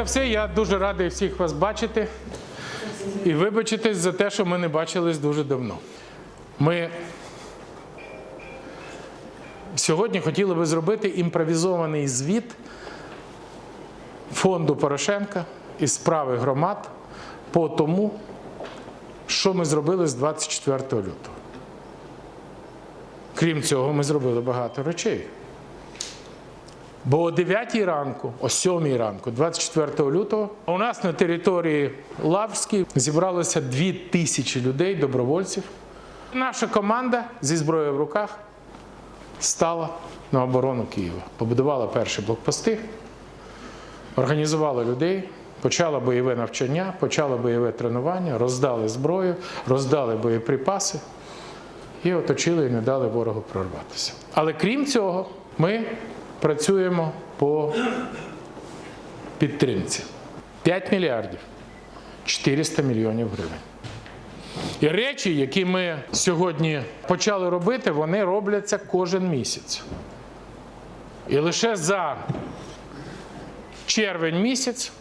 За все, я дуже радий всіх вас бачити і вибачитись за те, що ми не бачились дуже давно. Ми сьогодні хотіли би зробити імпровізований звіт фонду Порошенка із справи громад по тому, що ми зробили з 24 лютого. Крім цього, ми зробили багато речей. Бо о 9 ранку, о 7 ранку, 24 лютого, у нас на території Лавській зібралося 2 тисячі людей, добровольців. Наша команда зі зброєю в руках стала на оборону Києва. Побудувала перші блокпости, організувала людей, почала бойове навчання, почала бойове тренування, роздали зброю, роздали боєприпаси і оточили і не дали ворогу прорватися. Але крім цього, ми працюємо по підтримці. 5 мільярдів 400 мільйонів гривень. І речі, які ми сьогодні почали робити, вони робляться кожен місяць. І лише за червень місяць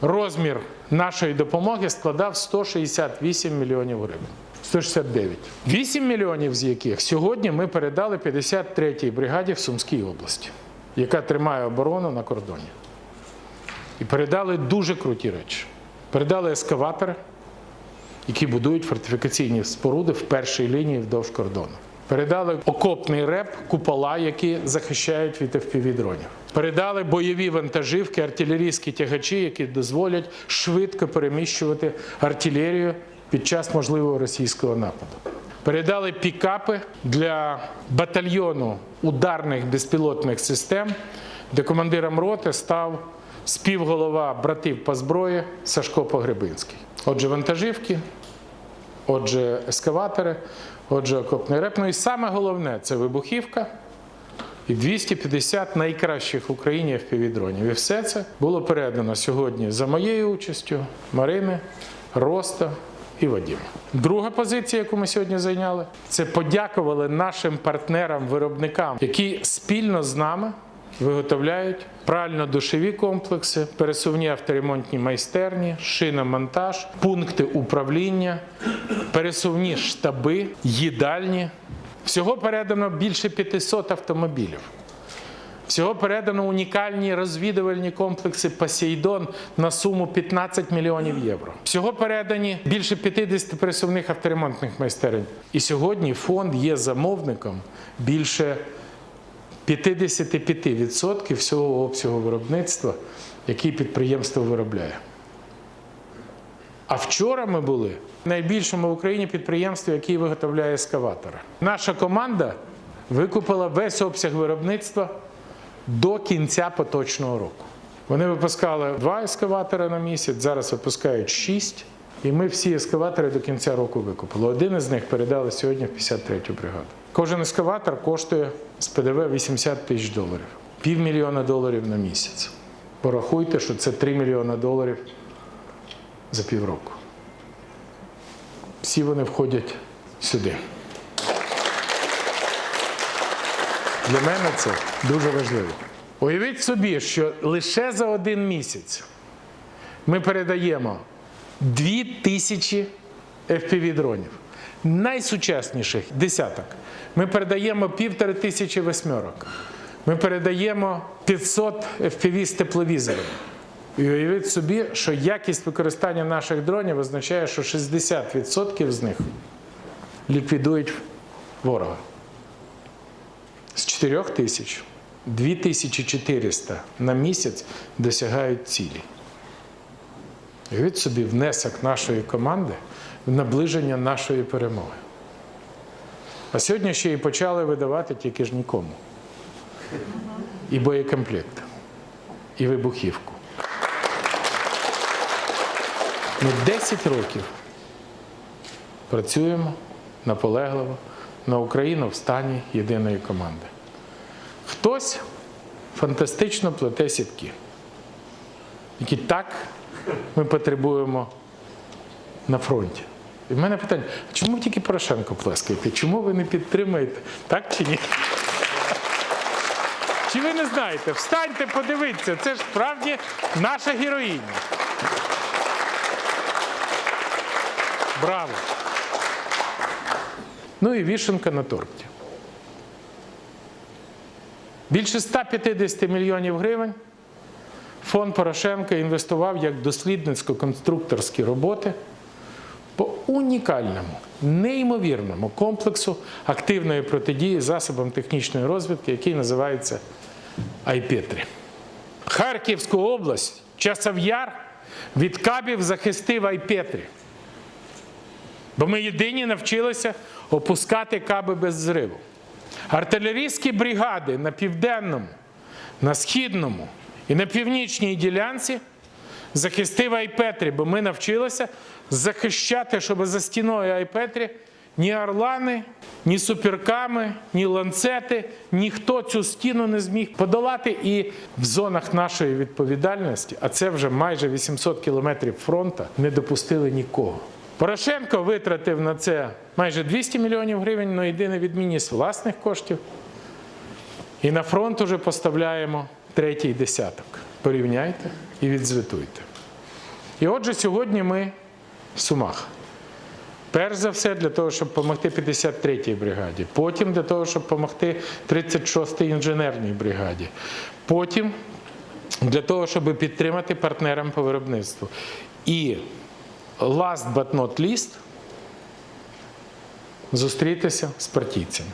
розмір нашої допомоги складав 168 мільйонів гривень. 169. 8 мільйонів з яких сьогодні ми передали 53-й бригаді в Сумській області, яка тримає оборону на кордоні. І передали дуже круті речі. Передали ескаватори, які будують фортифікаційні споруди в першій лінії вдовж кордону. Передали окопний реп, купола, які захищають від FPV-дронів. Передали бойові вантажівки, артилерійські тягачі, які дозволять швидко переміщувати артилерію під час можливого російського нападу. Передали пікапи для батальйону ударних безпілотних систем, де командиром роти став співголова братів по зброї Сашко Погребинський. Отже, вантажівки, отже, ескаватори, отже, окопний реп. Ну і саме головне це вибухівка і 250 найкращих в Україні FPV-дронів. І все це було передано сьогодні за моєю участю Марини, Роста і Вадима. Друга позиція, яку ми сьогодні зайняли, це подякували нашим партнерам-виробникам, які спільно з нами виготовляють прально-душові комплекси, пересувні авторемонтні майстерні, шиномонтаж, пункти управління, пересувні штаби, їдальні. Всього передано більше 500 автомобілів. Всього передано унікальні розвідувальні комплекси Посейдон на суму 15 мільйонів євро. Всього передані більше 50 пересувних авторемонтних майстерень. І сьогодні фонд є замовником більше 55% всього обсягу виробництва, який підприємство виробляє. А вчора ми були в найбільшому в Україні підприємстві, яке виготовляє ескаватори. Наша команда викупила весь обсяг виробництва до кінця поточного року. Вони випускали два ескаватори на місяць, зараз випускають шість. І ми всі ескаватори до кінця року викупили. Один із них передали сьогодні в 53-ю бригаду. Кожен ескаватор коштує з ПДВ 80 тисяч доларів, півмільйона доларів на місяць. Порахуйте, що це 3 мільйона доларів за півроку. Всі вони входять сюди. Для мене це дуже важливо. Уявіть собі, що лише за один місяць ми передаємо дві тисячі FPV-дронів, найсучасніших десяток. Ми передаємо півтори тисячі восьмерок. Ми передаємо 500 FPV з тепловізорами. І уявіть собі, що якість використання наших дронів означає, що 60% з них ліквідують ворога. З 4 тисяч 2400 на місяць досягають цілі. Уявіть собі внесок нашої команди в наближення нашої перемоги. А сьогодні ще й почали видавати тільки ж нікому. І боєкомплект, і вибухівку. Ми 10 років працюємо наполегливо на Україну в стані єдиної команди. Хтось фантастично плете сітки, які так ми потребуємо на фронті. І в мене питання: чому тільки Порошенко плескаєте? Чому ви не підтримуєте? Так чи ні? Чи ви не знаєте? Встаньте, подивіться, це ж справді наша героїня. Браво! Ну і вішенка на торті. Більше 150 мільйонів гривень фонд Порошенка інвестував як дослідницько-конструкторські роботи по унікальному, неймовірному комплексу активної протидії засобам технічної розвідки, який називається Айпетрі. Харківську область, Часов Яр від кабів захистив Айпетрі. Бо ми єдині навчилися опускати каби без зриву. Артилерійські бригади на південному, на східному і на північній ділянці захистив Айпетрі, бо ми навчилися захищати, щоб за стіною Айпетрі ні орлани, ні суперками, ні ланцети, ніхто цю стіну не зміг подолати. І в зонах нашої відповідальності, а це вже майже 800 кілометрів фронту, не допустили нікого. Порошенко витратив на це майже 200 мільйонів гривень, але єдина відмінність власних коштів. І на фронт уже поставляємо третій десяток. Порівняйте і відзвітуйте. І отже, сьогодні ми в Сумах. Перш за все для того, щоб допомогти 53-й бригаді, потім для того, щоб допомогти 36-й інженерній бригаді, потім для того, щоб підтримати партнерам по виробництву. І last but not least зустрітися з партійцями,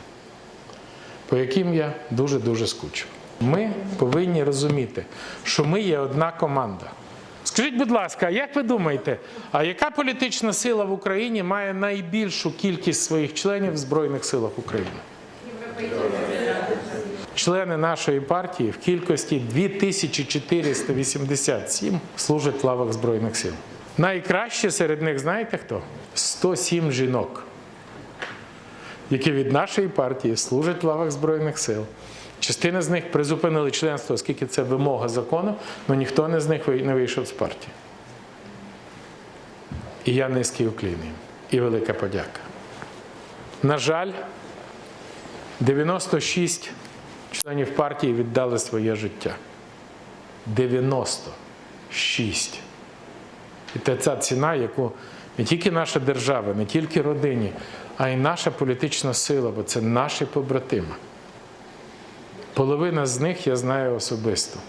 по яким я дуже-дуже скучив. Ми повинні розуміти, що ми є одна команда. Скажіть, будь ласка, як ви думаєте, а яка політична сила в Україні має найбільшу кількість своїх членів в Збройних силах України? Члени нашої партії в кількості 2487 служать в лавах Збройних сил. Найкраще серед них знаєте хто? 107 жінок, які від нашої партії служать в лавах Збройних сил. Частина з них призупинили членство, оскільки це вимога закону, але ніхто не з них не вийшов з партії. І я низький уклін їм. І велика подяка. На жаль, 96 членів партії віддали своє життя. 96. І це ця ціна, яку не тільки наша держава, не тільки родині, а й наша політична сила, бо це наші побратими. Половина з них я знаю особисто.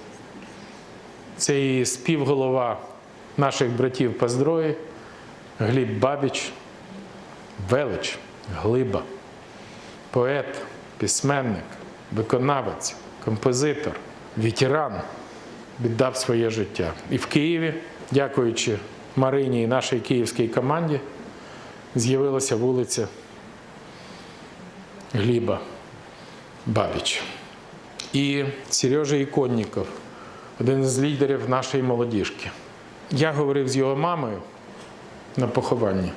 Це і співголова наших братів по зброї Гліб Бабіч, велич, глиба, поет, письменник, виконавець, композитор, ветеран віддав своє життя. І в Києві, дякуючи Марині і нашій київській команді, з'явилася вулиця Гліба Бабіч. І Сережа Іконніков, один з лідерів нашої молодіжки. Я говорив з його мамою на похованні.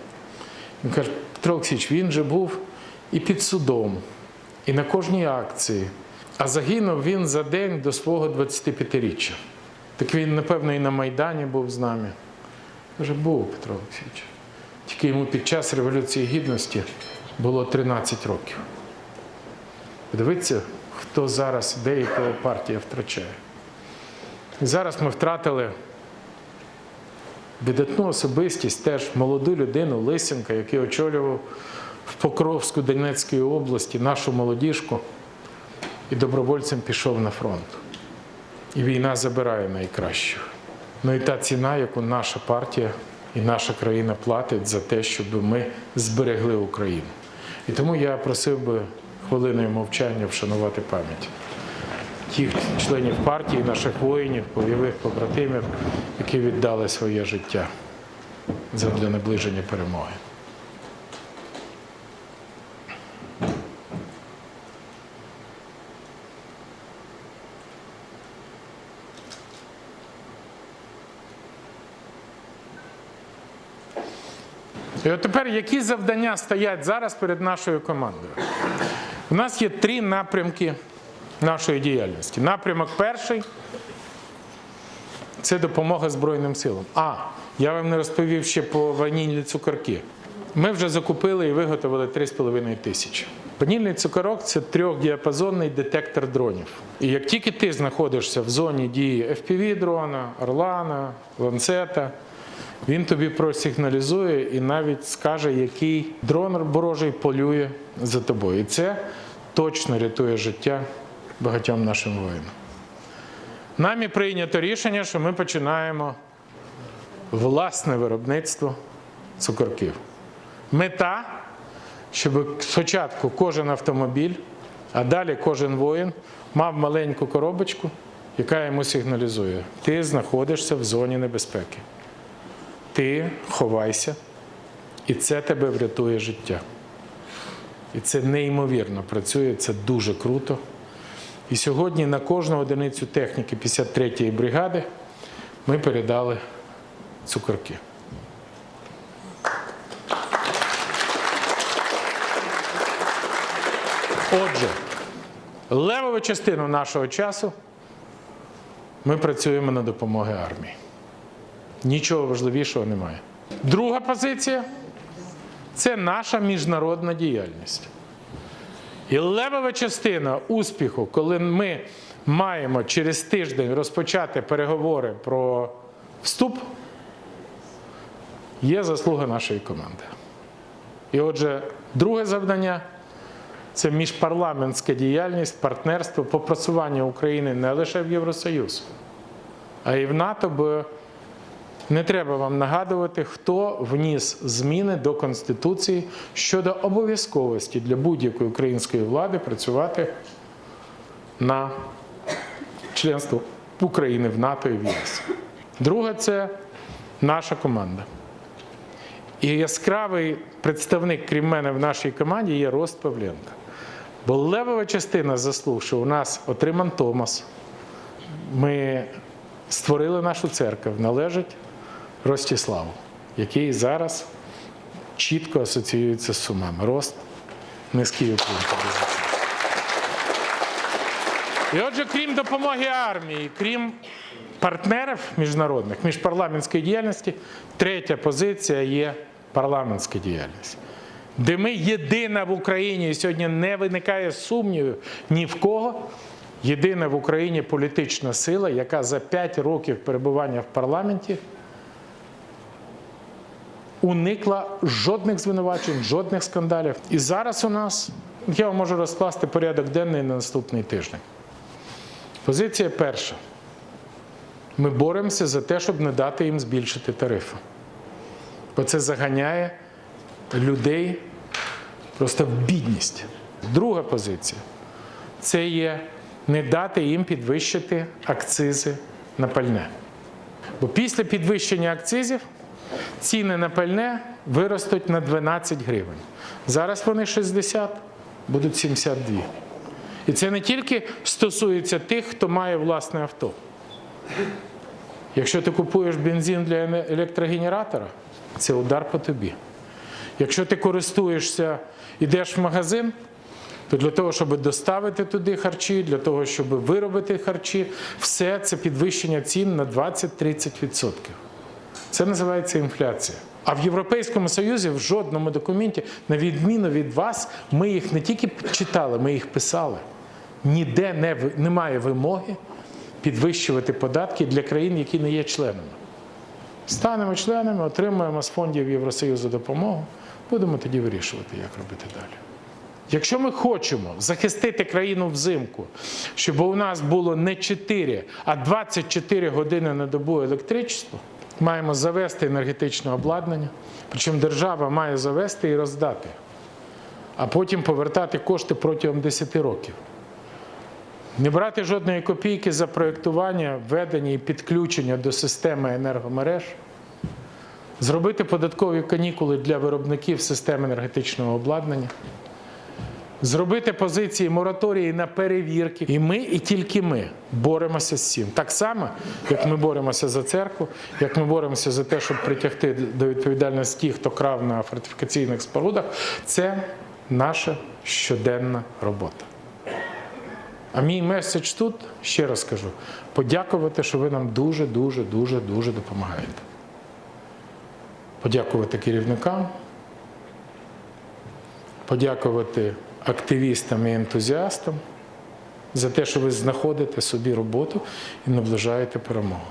Він каже, Петро він же був і під судом, і на кожній акції. А загинув він за день до свого 25-річчя. Так він, напевно, і на Майдані був з нами. Каже, був Петро Олексійович. Тільки йому під час Революції Гідності було 13 років. Подивіться, хто зараз, де і кого партія втрачає. І зараз ми втратили видатну особистість, теж молоду людину Лисенка, який очолював в Покровську Донецької області нашу молодіжку і добровольцем пішов на фронт. І війна забирає найкращих. Ну і та ціна, яку наша партія і наша країна платить за те, щоб ми зберегли Україну. І тому я просив би хвилиною мовчання вшанувати пам'ять тих членів партії, наших воїнів, бойових побратимів, які віддали своє життя для наближення перемоги. І от тепер які завдання стоять зараз перед нашою командою? У нас є три напрямки нашої діяльності. Напрямок перший це допомога Збройним силам. А, я вам не розповів ще по ванільні цукерки. Ми вже закупили і виготовили 3,5 тисячі. Панільний цукорок це трьохдіапазонний детектор дронів. І як тільки ти знаходишся в зоні дії FPV-дрона, Орлана, ланцета, він тобі просигналізує і навіть скаже, який дрон ворожий полює за тобою. І це точно рятує життя багатьом нашим воїнам. Нами прийнято рішення, що ми починаємо власне виробництво цукорків. Мета, щоб спочатку кожен автомобіль, а далі кожен воїн мав маленьку коробочку, яка йому сигналізує: ти знаходишся в зоні небезпеки. Ти ховайся, і це тебе врятує життя. І це неймовірно працює, це дуже круто. І сьогодні на кожну одиницю техніки 53-ї бригади ми передали цукорки. Отже, левову частину нашого часу ми працюємо на допомоги армії. Нічого важливішого немає. Друга позиція це наша міжнародна діяльність. І левова частина успіху, коли ми маємо через тиждень розпочати переговори про вступ, є заслуга нашої команди. І отже, друге завдання це міжпарламентська діяльність, партнерство по просуванню України не лише в Євросоюз, а й в НАТО, бо не треба вам нагадувати, хто вніс зміни до Конституції щодо обов'язковості для будь-якої української влади працювати на членство України в НАТО і в ЄС. Друге це наша команда. І яскравий представник, крім мене, в нашій команді є Рост Павленко. Бо левова частина заслуг, що у нас отриман Томас, ми створили нашу церкву, належить Ростіславу, який зараз чітко асоціюється з сумами. Рост низький це. І отже, крім допомоги армії, крім партнерів міжнародних, міжпарламентської діяльності, третя позиція є парламентська діяльність. Де ми єдина в Україні, і сьогодні не виникає сумнівів ні в кого. Єдина в Україні політична сила, яка за 5 років перебування в парламенті уникла жодних звинувачень, жодних скандалів. І зараз у нас, я вам можу розкласти порядок денний на наступний тиждень. Позиція перша. Ми боремося за те, щоб не дати їм збільшити тарифи. Бо це заганяє людей просто в бідність. Друга позиція це є не дати їм підвищити акцизи на пальне. Бо після підвищення акцизів ціни на пальне виростуть на 12 гривень. Зараз вони 60, будуть 72. І це не тільки стосується тих, хто має власне авто. Якщо ти купуєш бензин для електрогенератора, це удар по тобі. Якщо ти користуєшся, йдеш в магазин, то для того, щоб доставити туди харчі, для того, щоб виробити харчі, все це підвищення цін на 20-30%. Це називається інфляція. А в Європейському Союзі в жодному документі, на відміну від вас, ми їх не тільки читали, ми їх писали. Ніде не, немає вимоги підвищувати податки для країн, які не є членами. Станемо членами, отримаємо з фондів Євросоюзу допомогу, будемо тоді вирішувати, як робити далі. Якщо ми хочемо захистити країну взимку, щоб у нас було не 4, а 24 години на добу електричество, маємо завести енергетичне обладнання, причому держава має завести і роздати, а потім повертати кошти протягом 10 років. Не брати жодної копійки за проєктування, введення і підключення до системи енергомереж, зробити податкові канікули для виробників систем енергетичного обладнання, зробити позиції мораторії на перевірки. І ми, і тільки ми боремося з цим. Так само, як ми боремося за церкву, як ми боремося за те, щоб притягти до відповідальності ті, хто крав на фортифікаційних спорудах, це наша щоденна робота. А мій меседж тут, ще раз кажу, подякувати, що ви нам дуже, дуже, дуже, дуже допомагаєте. Подякувати керівникам, подякувати активістам і ентузіастам за те, що ви знаходите собі роботу і наближаєте перемогу.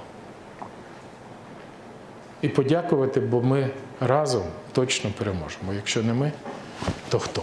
І подякувати, бо ми разом точно переможемо. Якщо не ми, то хто?